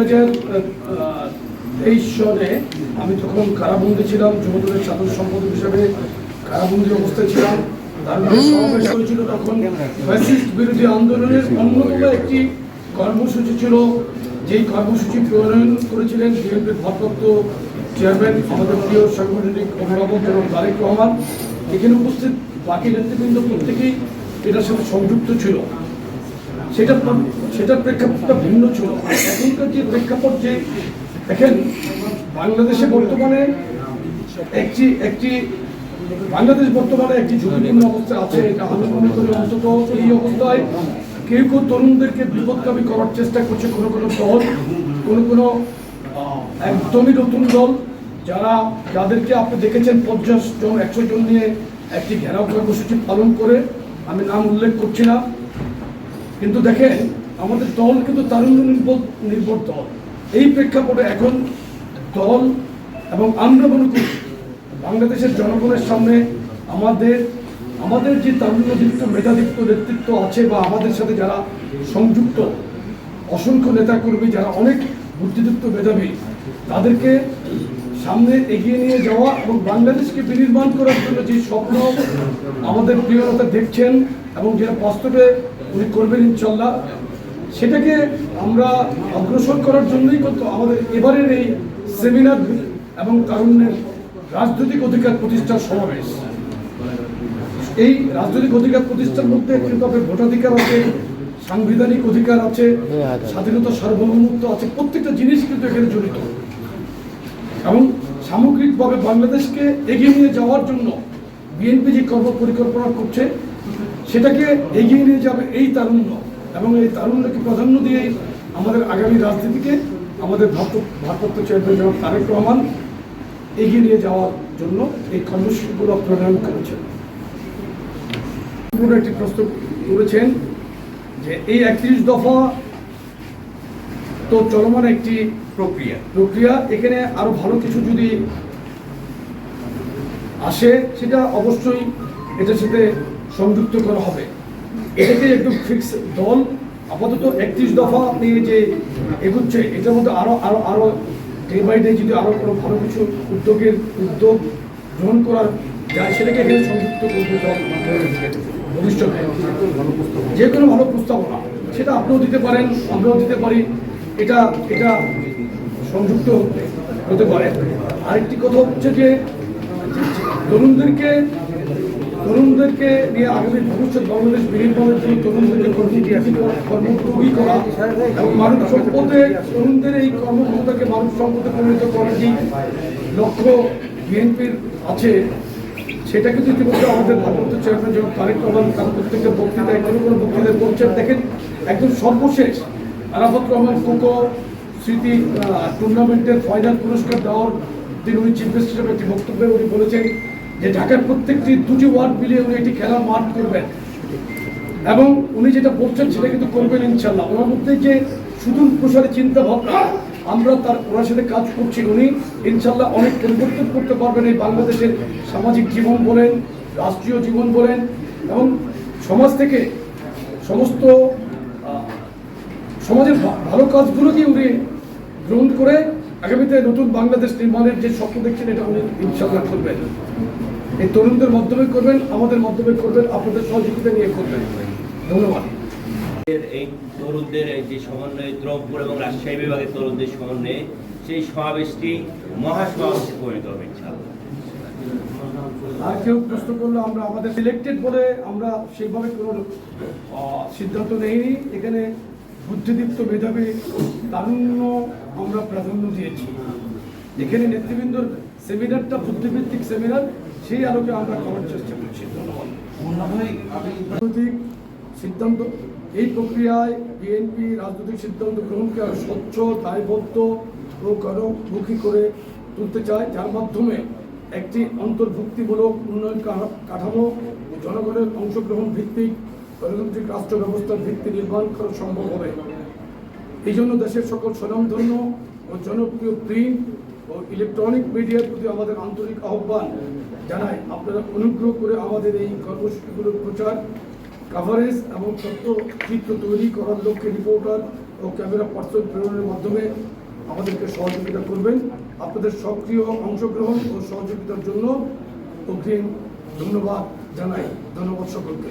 হাজার তেইশ সনে আমি তখন কারাবন্দি ছিলাম যুবদলের সাধারণ সম্পাদক হিসেবে কারাবন্দি অবস্থায় ছিলাম। সমাবেশ হয়েছিল তখন ফ্যাসিস্ট বিরোধী আন্দোলনের অন্যতম একটি কর্মসূচি ছিল। যেই কর্মসূচি প্রণয়ন করেছিলেন বিএনপির ভারপ্রাপ্ত চেয়ারম্যান আমাদের প্রিয় সাংগঠনিক অভিভাবক জনাব তারেক রহমান। এখানে উপস্থিত বাকি নেতৃবৃন্দ প্রত্যেকেই এটার সাথে সংযুক্ত ছিল। সেটা সেটার প্রেক্ষাপটটা ভিন্ন ছিল। এখনকার যে প্রেক্ষাপট যে দেখেন, বাংলাদেশে বর্তমানে একটি একটি বাংলাদেশ বর্তমানে একটি ঝুঁকিপূর্ণ অবস্থায় আছে। এটা আমি মনে করি অন্তত এই অবস্থায় কেউ কেউ তরুণদেরকে বিপদগামী করার চেষ্টা করছে কোনো কোনো দল, কোনো কোনো একদমই নতুন দল, যারা যাদেরকে আপনি দেখেছেন পঞ্চাশ জন, একশো জন নিয়ে একটি ঘেরাও কর্মসূচি পালন করে। আমি নাম উল্লেখ করছি না। কিন্তু দেখেন, আমাদের দল কিন্তু তারুণ্য নির্ভর নির্ভর দল। এই প্রেক্ষাপটে এখন দল এবং আমরা মনে করি বাংলাদেশের জনগণের সামনে আমাদের আমাদের যে তারুণ্যদীপ্ত মেধাদীপ্ত নেতৃত্ব আছে বা আমাদের সাথে যারা সংযুক্ত, অসংখ্য নেতাকর্মী যারা অনেক বুদ্ধিযুক্ত মেধাবী, তাদেরকে সামনে এগিয়ে নিয়ে যাওয়া এবং বাংলাদেশকে বিনির্মাণ করার জন্য যে স্বপ্ন আমাদের প্রিয় দেখছেন এবং যেটা বাস্তবে উনি করবেন ইনশাল্লাহ। সেটাকে আমরা অগ্রসর করার জন্যই কিন্তু আমাদের এবারের এই সেমিনার এবং তারুণ্যের রাজনৈতিক অধিকার প্রতিষ্ঠার সমাবেশ। এই রাজনৈতিক অধিকার প্রতিষ্ঠার মধ্যে কিন্তু আপনার ভোটাধিকার আছে, সাংবিধানিক অধিকার আছে, স্বাধীনতা সার্বভৌমত্ব আছে, প্রত্যেকটা জিনিস কিন্তু এখানে জড়িত। এবং সামগ্রিকভাবে বাংলাদেশকে এগিয়ে নিয়ে যাওয়ার জন্য বিএনপি যে কর্ম পরিকল্পনা করছে সেটাকে এগিয়ে নিয়ে যাবে এই তারুণ্য। এবং এই তারুণ্যকে প্রাধান্য দিয়েই আমাদের আগামী রাজনীতিকে আমাদের ভারপ্রাপ্ত চেয়ারম্যান জনাব তারেক রহমান এগিয়ে নিয়ে যাওয়ার জন্য এই কর্মসূচিগুলো প্রণয়ন করেছেন। একটি প্রশ্ন করেছেন যে এই একত্রিশ দফা তো চলমান একটি প্রক্রিয়া। প্রক্রিয়া এখানে আরও ভালো কিছু যদি আসে, সেটা অবশ্যই এটার সাথে সংযুক্ত করা হবে। এটাকে একটু ফিক্স দল, আপাতত একত্রিশ দফা আপনি যে এগুচ্ছে, এটার মধ্যে আরও আরও আরও ডে বাই ডে যদি আরও কোনো ভালো কিছু উদ্যোগের উদ্যোগ গ্রহণ করা যায়, সেটাকে এখানে সংযুক্ত করতে ভবিষ্যতে যে কোনো ভালো প্রস্তাবনা, সেটা আপনিও দিতে পারেন, আমরাও দিতে পারি। এটা এটা সংযুক্ত হতে পারে। আরেকটি কথা হচ্ছে যে তরুণদেরকে তরুণদেরকে নিয়ে আগামী ভবিষ্যৎ বাংলাদেশ বিনির্মাণের জন্য তরুণদেরকে কর্মমুখী করা- এবং মানব সম্পদে তরুণদের এই কর্মক্ষমতাকে মানব সম্পদে পরিণত করার যে লক্ষ্য বিএনপির আছে, সেটা কিন্তু ইতিমধ্যে আমাদের ভারপ্রাপ্ত চেয়ারম্যান যেমন তারেক রহমান তার প্রত্যেকটা বক্তৃতায় কোনো কোনো বক্তৃতায় বলছেন। দেখেন, একদম সর্বশেষ আরাফত রহমান কোকো স্মৃতি টুর্নামেন্টের ফাইনাল পুরস্কার দেওয়ার দিন উনি চিফ গেস্ট হিসেবে একটি বক্তব্যে উনি বলেছেন যে ঢাকার প্রত্যেকটি দুটি ওয়ার্ড মিলিয়ে উনি একটি খেলার মাঠ করবেন। এবং উনি যেটা বলছেন সেটা কিন্তু করবেন ইনশাল্লাহ ওনার মধ্যে যে সুদূর প্রসারী চিন্তা ভাবনা আমরা তার ওনার সাথে কাজ করছি উনি। ইনশাল্লাহ অনেক পরিবর্তন করতে পারবেন এই বাংলাদেশের সামাজিক জীবন বলেন, রাষ্ট্রীয় জীবন বলেন। এবং সমাজ থেকে সমস্ত সমাজের ভালো কাজগুলোকে উনি গ্রহণ করে আগামীতে নতুন বাংলাদেশ নির্মাণের যে স্বপ্ন দেখছেন, এটা উনি ইনশাল্লাহ করবেন। এই তরুণদের মাধ্যমে করবেন আমাদের মাধ্যমে করবেন আপনাদের সহযোগিতা নিয়ে করবেন। ধন্যবাদ। এই তরুণদের এই যে সমন্বয়ে দ্রব্যপুর এবং রাজশাহী বিভাগের তরুণদের সমন্বয়ে সেই সমাবেশটি মহাসমাবেশে পরিণত হবে ইনশাআল্লাহ। আর কেউ প্রশ্ন করলে আমরা আমাদের সিলেক্টেড বলে আমরা সেইভাবে কোনো সিদ্ধান্ত নেইনি। এখানে বুদ্ধিদীপ্ত মেধাবী তারুণ্য আমরা প্রাধান্য দিয়েছি। এখানে নেতৃবৃন্দর সেমিনারটা বুদ্ধিভিত্তিক সেমিনার সেই আলোকে আমরা করার চেষ্টা করছি। ধন্যবাদ রাজনৈতিক সিদ্ধান্ত এই প্রক্রিয়ায় বিএনপি রাজনৈতিক সিদ্ধান্ত গ্রহণকে স্বচ্ছ দায়বদ্ধ ও গণমুখী করে তুলতে চায় যার মাধ্যমে একটি অন্তর্ভুক্তিমূলক উন্নয়ন কাঠামো ও জনগণের অংশগ্রহণ ভিত্তিক গণতান্ত্রিক রাষ্ট্র ব্যবস্থার ভিত্তি নির্মাণ করা সম্ভব হবে। এই জন্য দেশের সকল স্বনামধন্য ও জনপ্রিয় প্রিন্ট ও ইলেকট্রনিক মিডিয়ার প্রতি আমাদের আন্তরিক আহ্বান জানাই। আপনারা অনুগ্রহ করে আমাদের এই কর্মসূচিগুলোর প্রচার কাভারেজ এবং তথ্য চিত্র তৈরি করার লক্ষ্যে রিপোর্টার ও ক্যামেরা পার্সন প্রেরণের মাধ্যমে আমাদেরকে সহযোগিতা করবেন। আপনাদের সক্রিয় অংশগ্রহণ ও সহযোগিতার জন্য অগ্রিম ধন্যবাদ জানাই। ধন্যবাদ সকলকে।